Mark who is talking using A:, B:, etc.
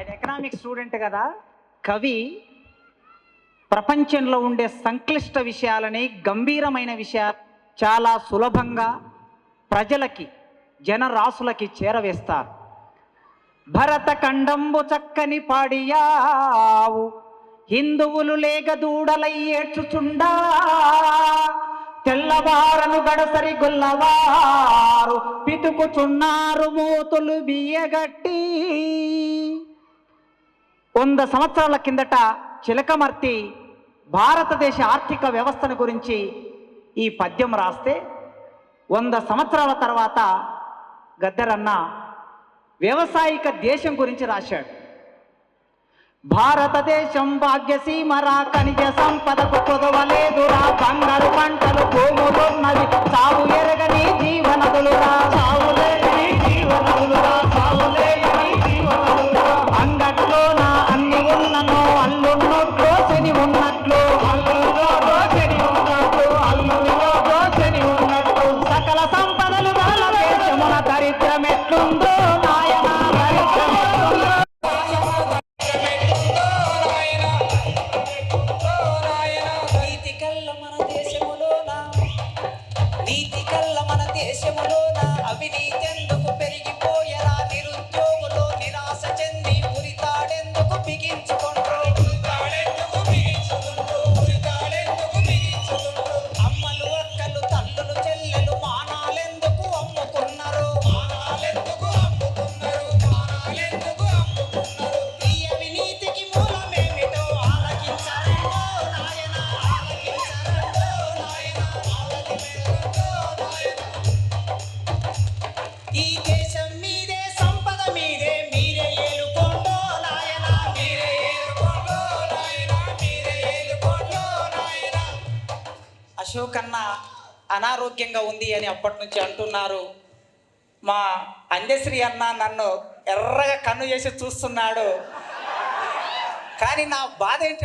A: ఐదు economics student కదా. కవి ప్రపంచంలో ఉండే సంక్లిష్ట విషయాలని గంభీరమైన విషయాలు చాలా సులభంగా ప్రజలకి జనరాశులకి చేరవేస్తారు. భరత ఖండంబు చక్కని పాడియావు హిందువులు లేగ దూడలై ఏడ్చుచుండా తెల్లవారను గడసరి గొల్లవారు పితుకుచున్నారు మూతులు బియ్యగట్టి. వంద సంవత్సరాల కిందట చిలకమర్తి భారతదేశ ఆర్థిక వ్యవస్థను గురించి ఈ పద్యం రాస్తే వంద సంవత్సరాల తర్వాత గద్దరన్న వ్యవసాయిక దేశం గురించి రాశాడు. భారతదేశం భాగ్యసీమరా ఖనిజ సంపదకు కొదవలేదురా. బంగారు పంటలు భూములున్నవి సాగు ఎరగని జీవనదులురా. సాగులేని జీవనదులురా. సాగులేని జీవనదులురా. అన్ని ఉన్ననో అల్లున్నట్లో శని ఉన్నట్లు. అల్లున్నట్లో శని ఉన్నట్లు అల్లున్నట్లో శని ఉన్నట్లు. సకల సంపదలు దేశమున దరిద్రం ఎట్లుందో
B: que. అశోక్ అన్న అనారోగ్యంగా ఉంది అని అప్పటి నుంచి అంటున్నారు. మా అంజశ్రీ అన్న నన్ను ఎర్రగా కన్ను చేసి చూస్తున్నాడు. కానీ నా బాధ ఏంటంటే